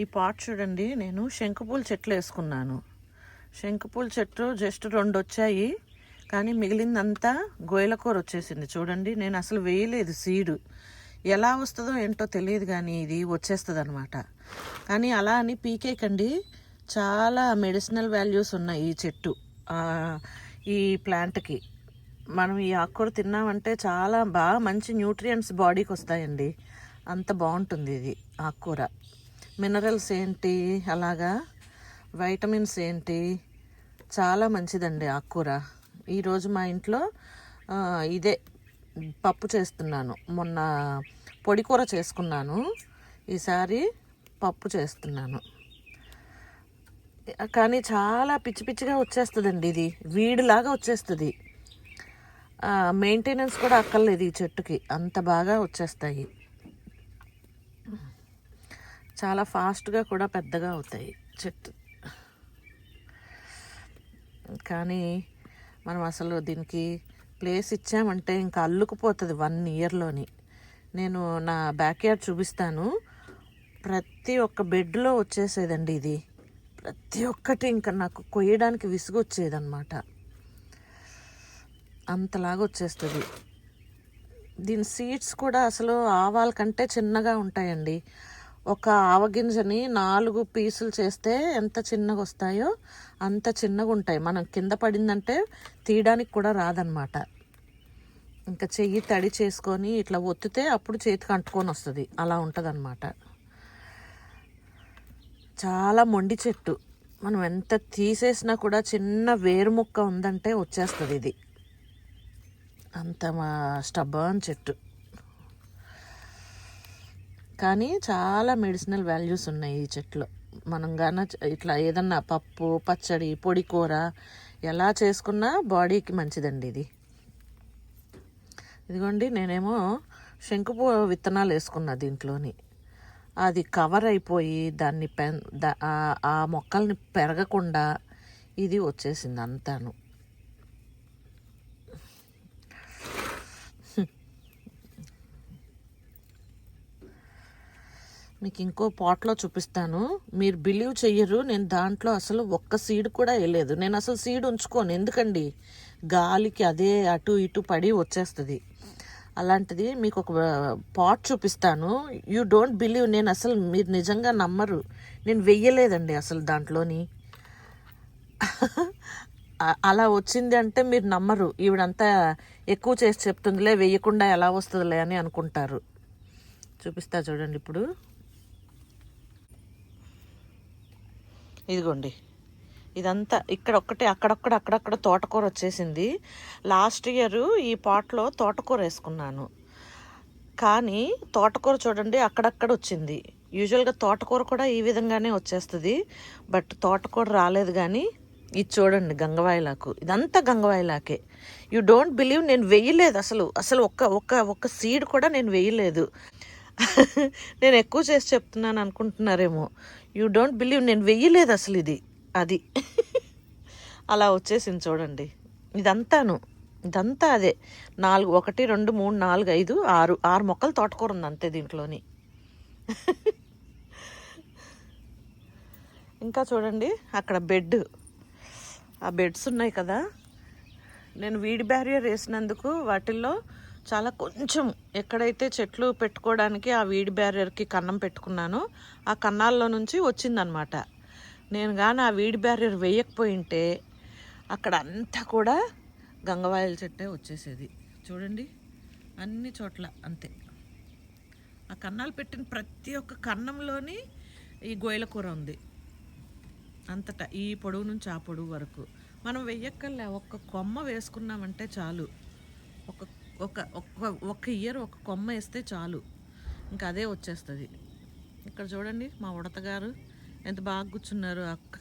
ఈ పాట్ చూడండి. నేను శంకుపూల చెట్లు వేసుకున్నాను. శంకుపూల చెట్లు జస్ట్ రెండు వచ్చాయి. కానీ మిగిలిందంతా గోయలకూర వచ్చేసింది. చూడండి నేను అసలు వేయలేదు సీడు. ఎలా వస్తుందో ఏంటో తెలియదు కానీ ఇది వచ్చేస్తుంది అనమాట కానీ అలా అని పీకేకండి. చాలా మెడిసినల్ వాల్యూస్ ఉన్నాయి ఈ చెట్టు ఈ ప్లాంట్కి. మనం ఈ ఆకుకూర తిన్నామంటే చాలా బాగా మంచి న్యూట్రియంట్స్ బాడీకి వస్తాయండి. అంత బాగుంటుంది ఇది ఆకుకూర. మినరల్స్ ఏంటి? అలాగా? వైటమిన్స్ ఏంటి? చాలా మంచిదండి ఆకుకూర. ఈరోజు మా ఇంట్లో ఇదే పప్పు చేస్తున్నాను. మొన్న పొడి కూర చేసుకున్నాను. ఈసారి పప్పు చేస్తున్నాను. కానీ చాలా పిచ్చి పిచ్చిగా వచ్చేస్తుందండి ఇది. వీడిలాగా వచ్చేస్తుంది. మెయింటెనెన్స్ కూడా అక్కర్లేదు ఈ చెట్టుకి. అంత బాగా వచ్చేస్తాయి. చాలా ఫాస్ట్గా కూడా పెద్దగా అవుతాయి చెట్టు. కానీ మనం అసలు దీనికి ప్లేస్ ఇచ్చామంటే ఇంకా అల్లుకుపోతుంది వన్ ఇయర్లోని. నేను నా బ్యాక్ యార్డ్ చూపిస్తాను. ప్రతి ఒక్క బెడ్లో వచ్చేసేదండి ఇది. ప్రతి ఒక్కటి ఇంకా నాకు కొయ్యడానికి విసుగు వచ్చేదన్నమాట అంతలాగా వచ్చేస్తుంది. దీని సీడ్స్ కూడా అసలు ఆవాల కంటే చిన్నగా ఉంటాయండి. ఒక ఆవగింజని నాలుగు పీసులు చేస్తే ఎంత చిన్నగా వస్తాయో అంత చిన్నగా ఉంటాయి మనం కింద పడిందంటే తీయడానికి కూడా రాదనమాట ఇంకా చెయ్యి తడి చేసుకొని ఇట్లా ఒత్తితే అప్పుడు చేతికి అంటుకొని వస్తుంది. అలా ఉంటుంది చాలా మొండి చెట్టు. మనం ఎంత తీసేసినా కూడా చిన్న వేరు ముక్క ఉందంటే వచ్చేస్తుంది ఇది. అంత మా స్టబ్బర్న్ చెట్టు. కానీ చాలా మెడిసినల్ వాల్యూస్ ఉన్నాయి ఈ చెట్లు. మనం గాన ఇట్లా ఏదన్నా పప్పు పచ్చడి పొడి కూర ఎలా చేసుకున్నా బాడీకి మంచిదండి ఇది. ఇదిగోండి నేనేమో శంకుపూ విత్తనాలు వేసుకున్నా దీంట్లోని. అది కవర్ అయిపోయి దాన్ని పెన్ ఆ మొక్కల్ని పెరగకుండా ఇది వచ్చేసింది అంతాను. మీకు ఇంకో పాట్లో చూపిస్తాను. మీరు బిలీవ్ చెయ్యరు. నేను దాంట్లో అసలు ఒక్క సీడ్ కూడా వేయలేదు. నేను అసలు సీడ్ ఉంచుకోను. ఎందుకండి? గాలికి అదే అటు ఇటు పడి వచ్చేస్తుంది. అలాంటిది మీకు ఒక పాట్ చూపిస్తాను. యూ డోంట్ బిలీవ్ నేను అసలు మీరు నిజంగా నమ్మరు. నేను వెయ్యలేదండి అసలు దాంట్లోని. అలా వచ్చింది అంటే మీరు నమ్మరు. ఈవిడంతా ఎక్కువ చేసి చెప్తుందిలే వెయ్యకుండా ఎలా వస్తుందిలే అని అనుకుంటారు. చూపిస్తా చూడండి ఇప్పుడు. ఇదిగోండి. ఇదంతా ఇక్కడ ఒక్కటి అక్కడొక్కడ అక్కడక్కడ తోటకూర వచ్చేసింది. లాస్ట్ ఇయర్ ఈ పాట్లో తోటకూర వేసుకున్నాను. కానీ తోటకూర చూడండి అక్కడక్కడ వచ్చింది. యూజువల్గా తోటకూర కూడా ఈ విధంగానే వచ్చేస్తుంది. బట్ తోటకూర రాలేదు కానీ ఇది చూడండి గంగవాయిలాకు. ఇదంతా గంగవాయిలాకే. యూ డోంట్ బిలీవ్ నేను వేయలేదు అసలు. అసలు ఒక్క ఒక్క ఒక్క సీడ్ కూడా నేను వేయలేదు. నేను ఎక్కువ చేసి చెప్తున్నాను అనుకుంటున్నారేమో. యూ డోంట్ బిలీవ్ నేను వెయ్యలేదు అసలు ఇది. అది. అలా వచ్చేసింది చూడండి. ఇదంతాను. ఇదంతా అదే. నాలుగు ఒకటి రెండు మూడు నాలుగు ఐదు ఆరు. ఆరు మొక్కలు తోటకూర ఉంది అంతే దీంట్లోని. ఇంకా చూడండి అక్కడ బెడ్. ఆ బెడ్స్ ఉన్నాయి కదా. నేను వీడి బ్యారియర్ వేసినందుకు వాటిల్లో చాలా కొంచెం ఎక్కడైతే చెట్లు పెట్టుకోవడానికి ఆ వీడి బ్యారియర్కి కన్నం పెట్టుకున్నానో ఆ కన్నాల్లో నుంచి వచ్చిందనమాట నేను కానీ ఆ వీడి బ్యారియర్ వేయకపోయింటే అక్కడ అంతా కూడా గంగవాయల చెట్టే వచ్చేసేది. చూడండి అన్ని చోట్ల అంతే. ఆ కన్నాలు పెట్టిన ప్రతి ఒక్క కన్నంలోని ఈ గోయల కూర ఉంది. అంతటా ఈ పొడవు నుంచి ఆ పొడవు వరకు. మనం వెయ్యక్కర్లే ఒక్క కొమ్మ వేసుకున్నామంటే చాలు. ఒక ఒక ఒక్క ఒక్క ఇయర్ ఒక కొమ్మ వేస్తే చాలు. ఇంకా అదే వచ్చేస్తుంది. ఇక్కడ చూడండి మా ఉడతగారు ఎంత బాగా కూర్చున్నారు అక్క.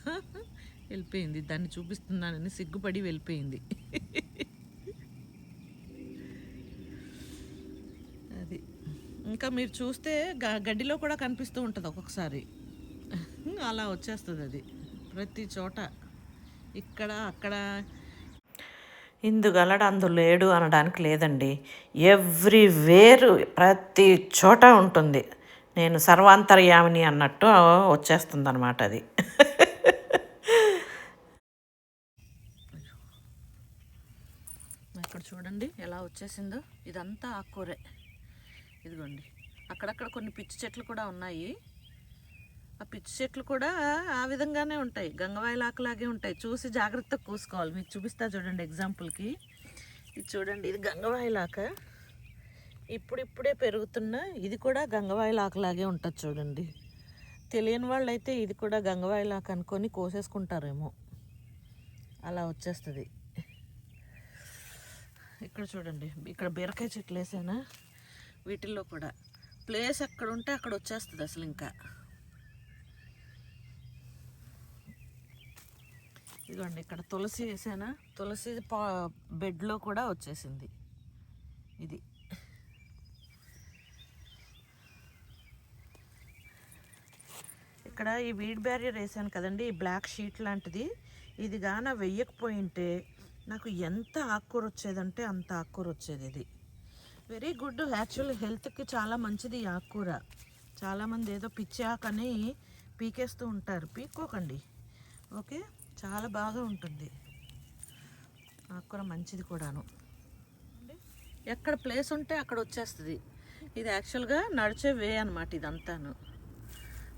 వెళ్ళిపోయింది. దాన్ని చూపిస్తున్నానని సిగ్గుపడి వెళ్ళిపోయింది. అది. ఇంకా మీరు చూస్తే గ- గడ్డిలో కూడా కనిపిస్తూ ఉంటుంది ఒక్కొక్కసారి. అలా వచ్చేస్తుంది అది. ప్రతి చోట. ఇక్కడ అక్కడ ఇందుగలడు అందు లేడు అనడానికి లేదండి. ఎవ్రీ వేరు ప్రతి చోట ఉంటుంది. నేను సర్వాంతర్యామిని అన్నట్టు వచ్చేస్తుంది అనమాట అది. ఇక్కడ చూడండి ఎలా వచ్చేసిందో. ఇదంతా ఆకుకూరే ఇదిగోండి. అక్కడక్కడ కొన్ని పిచ్చి చెట్లు కూడా ఉన్నాయి. ఆ పిచ్చి చెట్లు కూడా ఆ విధంగానే ఉంటాయి. గంగవాయలాకలాగే ఉంటాయి. చూసి జాగ్రత్తగా కూసుకోవాలి. మీకు చూపిస్తా చూడండి ఎగ్జాంపుల్కి. ఇది చూడండి ఇది గంగవాయిలాక ఇప్పుడిప్పుడే పెరుగుతున్న ఇది కూడా గంగవాయలాకలాగే ఉంటుంది చూడండి. తెలియని వాళ్ళు అయితే ఇది కూడా గంగవాయలాక అనుకొని కోసేసుకుంటారేమో. అలా వచ్చేస్తుంది. ఇక్కడ చూడండి ఇక్కడ బీరకాయ చెట్లు వేసానా? వీటిల్లో కూడా. ప్లేస్ ఎక్కడ ఉంటే అక్కడ వచ్చేస్తుంది అసలు ఇంకా. ఇదిగోండి ఇక్కడ తులసి వేసానా? తులసి పా బెడ్లో కూడా వచ్చేసింది. ఇది. ఇక్కడ ఈ వీడ్ బ్యారియర్ వేసాను కదండి ఈ బ్లాక్ షీట్ లాంటిది. ఇది గాన వెయ్యకపోయింటే నాకు ఎంత ఆకుకూర వచ్చేదంటే అంత ఆకుకూర వచ్చేది ఇది. వెరీ గుడ్ యాక్చువల్ హెల్త్కి చాలా మంచిది ఈ ఆకుకూర. చాలామంది ఏదో పిచ్చి ఆకని పీకేస్తూ ఉంటారు. పీక్కోకండి. ఓకే? చాలా బాగా ఉంటుంది. ఆకుకూర మంచిది కూడాను. ఎక్కడ ప్లేస్ ఉంటే అక్కడ వచ్చేస్తుంది. ఇది యాక్చువల్గా నడిచే వే అనమాట ఇదంతాను.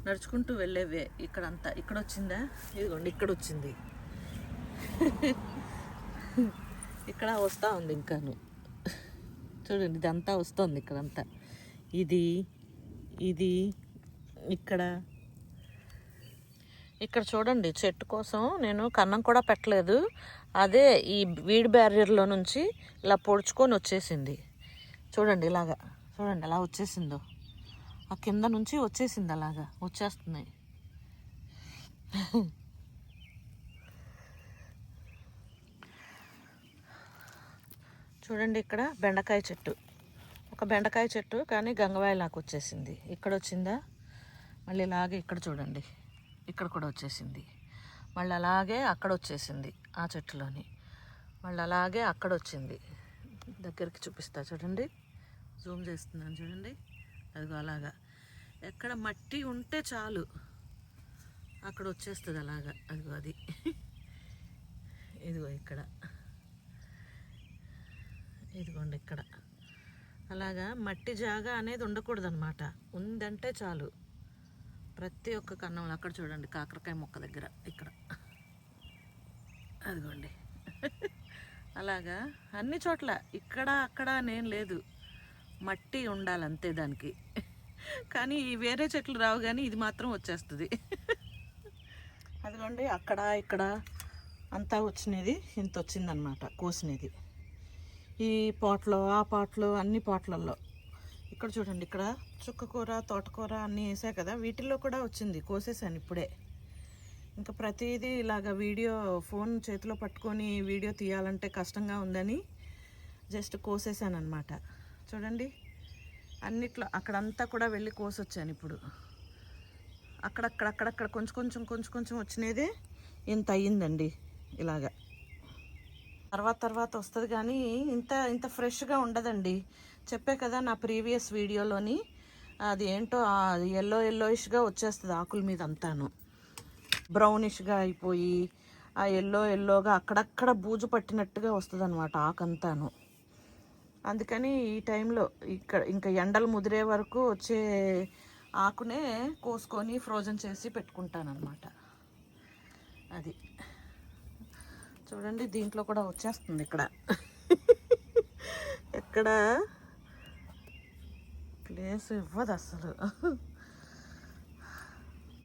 నడుచుకుంటూ వెళ్ళే వే ఇక్కడంతా. ఇక్కడ వచ్చిందా? ఇదిగోండి ఇక్కడ వచ్చింది. ఇక్కడ వస్తూ ఉంది ఇంకాను. చూడండి ఇదంతా వస్తుంది ఇక్కడంతా. ఇది ఇది ఇక్కడ. ఇక్కడ చూడండి చెట్టు కోసం నేను కన్నం కూడా పెట్టలేదు. అదే ఈ వీడ్ బ్యారియర్లో నుంచి ఇలా పొడుచుకొని వచ్చేసింది. చూడండి ఇలాగా. చూడండి అలా వచ్చేసిందో. ఆ కింద నుంచి వచ్చేసింది అలాగా. వచ్చేస్తున్నాయి. చూడండి ఇక్కడ బెండకాయ చెట్టు. ఒక బెండకాయ చెట్టు కానీ గంగవాయలాకు వచ్చేసింది. ఇక్కడ వచ్చిందా? మళ్ళీ ఇలాగే ఇక్కడ చూడండి. ఇక్కడ కూడా వచ్చేసింది. మళ్ళీ అలాగే అక్కడ వచ్చేసింది ఆ చెట్టులోని. మళ్ళీ అలాగే అక్కడ వచ్చింది. దగ్గరికి చూపిస్తా చూడండి. జూమ్ చేస్తున్నాను చూడండి. అదిగో అలాగా. ఎక్కడ మట్టి ఉంటే చాలు. అక్కడ వచ్చేస్తుంది అలాగా. అదిగో అది. ఇదిగో ఇక్కడ. ఇదిగోండి ఇక్కడ. అలాగా మట్టి జాగా అనేది ఉండకూడదు అనమాట ఉందంటే చాలు. ప్రతి ఒక్క కన్నంలో అక్కడ చూడండి కాకరకాయ మొక్క దగ్గర ఇక్కడ. అదిగోండి. అలాగా? అన్ని చోట్ల. ఇక్కడ అక్కడ నేను లేదు. మట్టి ఉండాలి అంతే దానికి. కానీ వేరే చెట్లు రావు కానీ ఇది మాత్రం వచ్చేస్తుంది. అదిగోండి అక్కడ ఇక్కడ అంతా వచ్చినది ఇంత వచ్చిందనమాట కోసినది. ఈ పాట్లో ఆ పాట్లో అన్ని పాటలలో ఇక్కడ చూడండి ఇక్కడ చుక్కకూర తోటకూర అన్నీ వేసా కదా వీటిల్లో కూడా వచ్చింది కోసేసాను ఇప్పుడే. ఇంకా ప్రతిదీ ఇలాగ వీడియో ఫోన్ చేతిలో పట్టుకొని వీడియో తీయాలంటే కష్టంగా ఉందని జస్ట్ కోసేసాను అనమాట చూడండి అన్నిట్లో అక్కడంతా కూడా వెళ్ళి కోసొచ్చాను ఇప్పుడు. అక్కడక్కడ అక్కడక్కడ కొంచెం కొంచెం కొంచెం కొంచెం వచ్చినదే ఇంత అయ్యిందండి ఇలాగా. తర్వాత తర్వాత వస్తుంది కానీ ఇంత ఇంత ఫ్రెష్గా ఉండదండి. చెప్పే కదా నా ప్రీవియస్ వీడియోలోని అది ఏంటో ఎల్లో ఎల్లోయిష్గా వచ్చేస్తుంది ఆకుల మీద అంతాను బ్రౌనిష్గా అయిపోయి ఆ ఎల్లో ఎల్లోగా అక్కడక్కడ బూజు పట్టినట్టుగా వస్తుంది అనమాట ఆకంతాను. అందుకని ఈ టైంలో ఇక్కడ ఇంకా ఎండలు ముదిరే వరకు వచ్చే ఆకునే కోసుకొని ఫ్రోజన్ చేసి పెట్టుకుంటాను అనమాట అది. చూడండి దీంట్లో కూడా వచ్చేస్తుంది ఇక్కడ. ఎక్కడ? ప్లేస్ ఇవ్వదు అసలు.